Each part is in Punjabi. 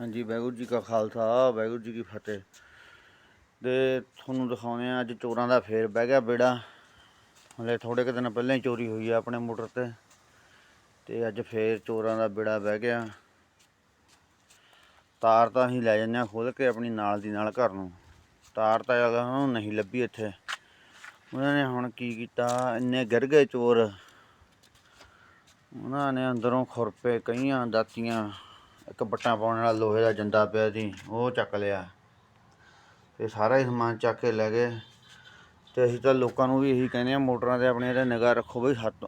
ਹਾਂਜੀ, ਵਾਹਿਗੁਰੂ ਜੀ ਕਾ ਖਾਲਸਾ, ਵਾਹਿਗੁਰੂ ਜੀ ਕੀ ਫਤਿਹ। ਤੇ ਤੁਹਾਨੂੰ ਦਿਖਾਉਂਦੇ ਆ ਅੱਜ ਚੋਰਾਂ ਦਾ ਫੇਰ ਬਹਿ ਗਿਆ ਬੇੜਾ। ਹਲੇ ਥੋੜੇ ਕੁ ਦਿਨ ਪਹਿਲਾਂ ਹੀ ਚੋਰੀ ਹੋਈ ਆ ਆਪਣੇ ਮੋਟਰ ਤੇ। ਤੇ ਅੱਜ ਫੇਰ ਚੋਰਾਂ ਦਾ ਬੇੜਾ ਬਹਿ ਗਿਆ। ਤਾਰ ਤਾਂ ਅਸੀਂ ਲੈ ਜੰਨੇ ਆ ਖੋਲ ਕੇ ਆਪਣੀ ਨਾਲ ਦੀ ਨਾਲ ਘਰ ਨੂੰ। ਤਾਰ ਤਾਂ ਜਗਾ ਉਹਨੂੰ ਨਹੀਂ ਲੱਭੀ ਇੱਥੇ। ਉਹਨਾਂ ਨੇ ਹੁਣ ਕੀ ਕੀਤਾ, ਇੰਨੇ ਗਿਰ ਗਏ ਚੋਰ। ਉਹਨਾਂ ਨੇ ਅੰਦਰੋਂ ਖੁਰਪੇ ਕਈਆਂ ਦਾਤੀਆਂ। ਇੱਕ ਬੱਟਾਂ ਪਾਉਣ ਵਾਲਾ ਲੋਹੇ ਦਾ ਜੰਦਾ ਪਿਆ ਸੀ, ਉਹ ਚੱਕ ਲਿਆ। ਤੇ ਸਾਰਾ ਹੀ ਸਮਾਨ ਚੱਕ ਕੇ ਲੈ ਗਏ। ਤੇ ਅਸੀਂ ਤਾਂ ਲੋਕਾਂ ਨੂੰ ਵੀ ਇਹੀ ਕਹਿੰਦੇ ਆ ਮੋਟਰਾਂ ਤੇ ਆਪਣੇ ਤੇ ਨਿਗਾਹ ਰੱਖੋ ਬਈ ਹੱਥ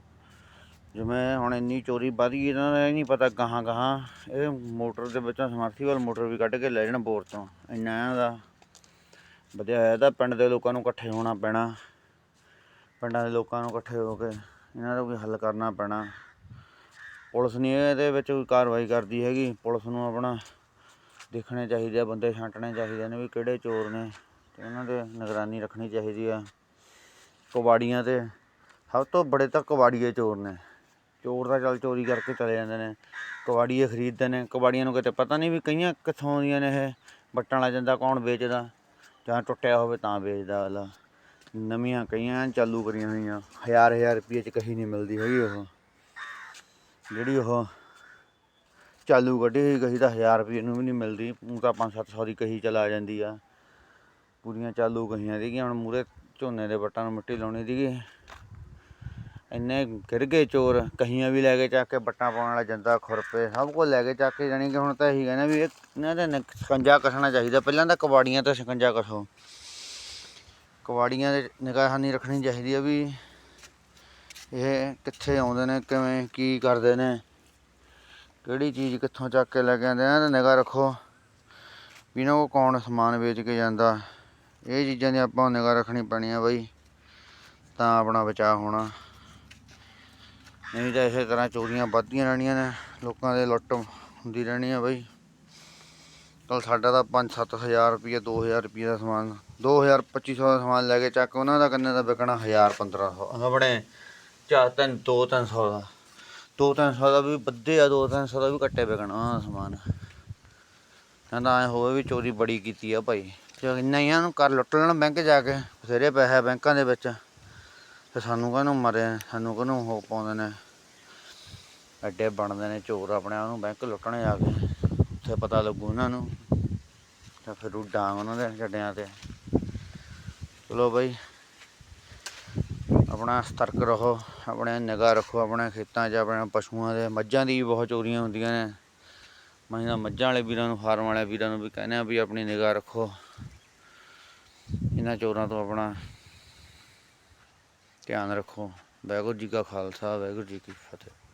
ਜਿਵੇਂ ਹੁਣ ਇੰਨੀ ਚੋਰੀ ਵੱਧ ਗਈ, ਇਹਨਾਂ ਦਾ ਇਹ ਨਹੀਂ ਪਤਾ ਗਾਹਾਂ ਗਾਹਾਂ ਇਹ ਮੋਟਰ ਦੇ ਵਿੱਚੋਂ ਸਮਰਸੀਬਲ ਮੋਟਰ ਵੀ ਕੱਢ ਕੇ ਲੈ ਜਾਣ ਬੋਰ ਤੋਂ ਇੰਨਾ ਇਹਨਾਂ ਦਾ ਵਧੀਆ ਹੋਇਆ ਤਾਂ ਪਿੰਡ ਦੇ ਲੋਕਾਂ ਨੂੰ ਇਕੱਠੇ ਹੋਣਾ ਪੈਣਾ। ਪਿੰਡਾਂ ਦੇ ਲੋਕਾਂ ਨੂੰ ਇਕੱਠੇ ਹੋ ਕੇ ਇਹਨਾਂ ਦਾ ਕੋਈ ਹੱਲ ਕਰਨਾ ਪੈਣਾ। ਪੁਲਿਸ ਨਹੀਂ ਇਹਦੇ ਵਿੱਚ ਕੋਈ ਕਾਰਵਾਈ ਕਰਦੀ ਹੈਗੀ। ਪੁਲਿਸ ਨੂੰ ਆਪਣਾ ਦੇਖਣੇ ਚਾਹੀਦੇ ਆ, ਬੰਦੇ ਛਾਂਟਣੇ ਚਾਹੀਦੇ ਨੇ ਵੀ ਕਿਹੜੇ ਚੋਰ ਨੇ। ਤੇ ਉਹਨਾਂ ਦੇ ਨਿਗਰਾਨੀ ਰੱਖਣੀ ਚਾਹੀਦੀ ਆ ਕਬਾੜੀਆਂ ਤੇ। ਸਭ ਤੋਂ ਬੜੇ ਤਾਂ ਕਬਾੜੀਏ ਚੋਰ ਨੇ। ਚੋਰ ਤਾਂ ਚੱਲ ਚੋਰੀ ਕਰਕੇ ਚਲੇ ਜਾਂਦੇ ਨੇ। ਕਬਾੜੀਏ ਖਰੀਦਦੇ ਨੇ। ਕਬਾੜੀਆਂ ਨੂੰ ਕਿਤੇ ਪਤਾ ਨਹੀਂ ਵੀ ਕਈਆਂ ਕਿੱਥੋਂ ਆਉਂਦੀਆਂ ਨੇ ਇਹ। ਬੱਟਾਂ ਵਾਲਾ ਜਾਂਦਾ, ਕੌਣ ਵੇਚਦਾ? ਜਾਂ ਟੁੱਟਿਆ ਹੋਵੇ ਤਾਂ ਵੇਚਦਾ ਅਗਲਾ। ਨਵੀਆਂ ਕਈਆਂ ਚਾਲੂ ਕਰੀਆਂ ਹੋਈਆਂ। ਹਜ਼ਾਰ ਹਜ਼ਾਰ ਰੁਪਏ ਚ ਕਹੀ ਨਹੀਂ ਮਿਲਦੀ ਹੈਗੀ ਉਹ। ਜਿਹੜੀ ਉਹ ਚਾਲੂ ਕੱਢੀ ਹੋਈ ਕਹੀ ਤਾਂ 1000 ਰੁਪਏ ਨੂੰ ਵੀ ਨਹੀਂ ਮਿਲਦੀ ਉਹ ਤਾਂ 5-700 ਦੀ ਕਹੀ ਚਲਾ ਜਾਂਦੀ ਆ। ਪੂਰੀਆਂ ਚਾਲੂ ਕਹੀਆਂ ਸੀਗੀਆਂ, ਹੁਣ ਮੂਰੇ ਝੋਨੇ ਦੇ ਵੱਟਾਂ ਨੂੰ ਮਿੱਟੀ ਲਾਉਣੀ ਸੀਗੀ। ਇੰਨੇ ਗਿਰ ਗਏ ਚੋਰ, ਕਹੀਆਂ ਵੀ ਲੈ ਕੇ ਚੱਕ ਕੇ ਬੱਟਾਂ ਪਾਉਣ ਵਾਲਾ ਜੰਦਾ ਖੁਰਪੇ, ਸਭ ਕੁਝ ਲੈ ਕੇ ਚੱਕ ਕੇ, ਜਾਣੀ ਕਿ ਹੁਣ ਤਾਂ ਇਹੀ ਕਹਿੰਦਾ ਵੀ ਇਹਨਾਂ ਦੇ ਨਿਕ- ਸਕੰਜਾ ਕੱਸਣਾ ਚਾਹੀਦਾ। ਪਹਿਲਾਂ ਤਾਂ ਕਬਾੜੀਆਂ ਤੇ ਸਕੰਜਾ ਕੱਸੋ। ਕਬਾੜੀਆਂ ਦੇ ਨਿਗਾਹਨੀ ਰੱਖਣੀ ਚਾਹੀਦੀ ਆ ਵੀ ਇਹ ਕਿੱਥੇ ਆਉਂਦੇ ਨੇ, ਕਿਵੇਂ, ਕੀ ਕਰਦੇ ਨੇ, ਕਿਹੜੀ ਚੀਜ਼ ਕਿੱਥੋਂ ਚੱਕ ਕੇ ਲੈ ਕੇ ਆਉਂਦੇ ਆ ਤੇ ਨਿਗਾਹ ਰੱਖੋ ਵੀ ਇਹਨਾਂ ਕੋਲ ਕੌਣ ਸਮਾਨ ਵੇਚ ਕੇ ਜਾਂਦਾ। ਇਹ ਚੀਜ਼ਾਂ ਦੀ ਆਪਾਂ ਨਿਗਾਹ ਰੱਖਣੀ ਪੈਣੀ ਆ ਬਾਈ, ਤਾਂ ਆਪਣਾ ਬਚਾਅ ਹੋਣਾ। ਨਹੀਂ ਤਾਂ ਇਸੇ ਤਰ੍ਹਾਂ ਚੋਰੀਆਂ ਵੱਧਦੀਆਂ ਰਹਿਣੀਆਂ ਨੇ, ਲੋਕਾਂ ਦੇ ਲੁੱਟ ਹੁੰਦੀ ਰਹਿਣੀ ਆ ਬਾਈ। ਕੱਲ ਸਾਡਾ ਤਾਂ 5-7 ਹਜ਼ਾਰ ਰੁਪਏ 2000 ਰੁਪਏ ਦਾ ਸਮਾਨ 2000 2500 ਦਾ ਸਮਾਨ ਲੈ ਕੇ ਚੱਕ, ਉਹਨਾਂ ਦਾ ਕੰਨੇ ਦਾ ਵਿਕਣਾ? 1000 1500 ਆਪਣੇ ਚਾਰ ਤਿੰਨ, ਦੋ ਤਿੰਨ ਸੌ ਦਾ। ਦੋ ਤਿੰਨ ਸੌ ਦਾ ਵੀ ਵੱਧੇ ਆ, ਦੋ ਤਿੰਨ ਸੌ ਦਾ ਵੀ ਕੱਟੇ ਵਿਕਣਾ ਉਹਦਾ ਸਮਾਨ। ਕਹਿੰਦਾ ਐ ਹੋਵੇ ਵੀ ਚੋਰੀ ਬੜੀ ਕੀਤੀ ਆ ਭਾਈ। ਜੇ ਇੰਨਾ ਹੀ ਆ ਨੂੰ ਕਰ ਲੁੱਟ ਲੈਣ ਬੈਂਕ ਜਾ ਕੇ, ਬਥੇਰੇ ਪੈਸੇ ਬੈਂਕਾਂ ਦੇ ਵਿੱਚ। ਤੇ ਸਾਨੂੰ ਕਾਹਨੂੰ ਮਰੇ, ਸਾਨੂੰ ਕਾਹਨੂੰ ਹੋ ਪਾਉਂਦੇ ਨੇ। ਐਡੇ ਬਣਦੇ ਨੇ ਚੋਰ ਆਪਣੇ ਆਪ ਨੂੰ ਬੈਂਕ ਲੁੱਟਣ ਜਾ ਕੇ। ਉੱਥੇ ਪਤਾ ਲੱਗੂ ਉਹਨਾਂ ਨੂੰ। ਤਾਂ ਫਿਰ ਉਹ ਡਾਂਗ ਉਹਨਾਂ ਦੇ ਛੱਡਿਆਂ ਤੇ। ਚਲੋ ਬਾਈ। ਆਪਣਾ ਸਤਰਕ ਰਹੋ, ਆਪਣੇ ਨਿਗਾਹ ਰੱਖੋ, ਆਪਣੇ ਖੇਤਾਂ 'ਚ, ਆਪਣੇ ਪਸ਼ੂਆਂ ਦੇ। ਮੱਝਾਂ ਦੀ ਵੀ ਬਹੁਤ ਚੋਰੀਆਂ ਹੁੰਦੀਆਂ ਨੇ। ਮੈਂ ਤਾਂ ਮੱਝਾਂ ਵਾਲੇ ਵੀਰਾਂ ਨੂੰ, ਫਾਰਮ ਵਾਲੇ ਵੀਰਾਂ ਨੂੰ ਵੀ ਕਹਿੰਦੇ ਆ ਵੀ ਆਪਣੀ ਨਿਗਾਹ ਰੱਖੋ। ਇਹਨਾਂ ਚੋਰਾਂ ਤੋਂ ਆਪਣਾ ਧਿਆਨ ਰੱਖੋ। ਵਾਹਿਗੁਰੂ ਜੀ ਕਾ ਖਾਲਸਾ, ਵਾਹਿਗੁਰੂ ਜੀ ਕੀ ਫਤਿਹ।